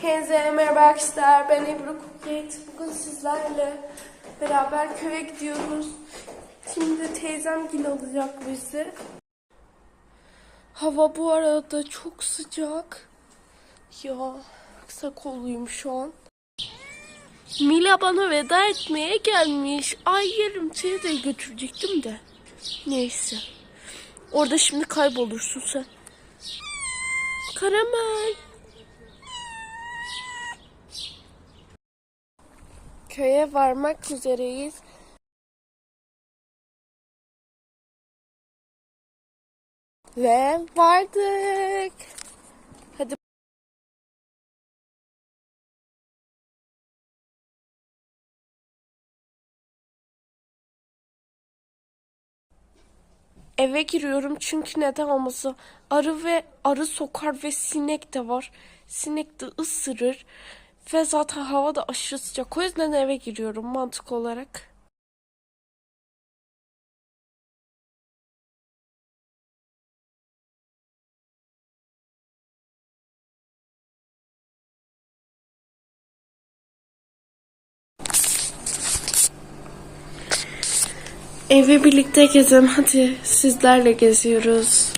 Herkese merhaba arkadaşlar. Ben Ebru Kuklet. Bugün sizlerle beraber köye gidiyoruz. Şimdi teyzem yine alacak bizi. Hava bu arada çok sıcak. Ya kısa kolluyum şu an. Mila bana veda etmeye gelmiş. Ay yerim seni de götürecektim de. Neyse. Orada şimdi kaybolursun sen. Karamel. Köye varmak üzereyiz. Ve vardık. Hadi. Eve giriyorum çünkü neden olmasın? Arı ve arı sokar ve sinek de var. Sinek de ısırır. Ve zaten hava da aşırı sıcak. O yüzden eve giriyorum mantık olarak. Evi birlikte gezelim. Hadi sizlerle geziyoruz.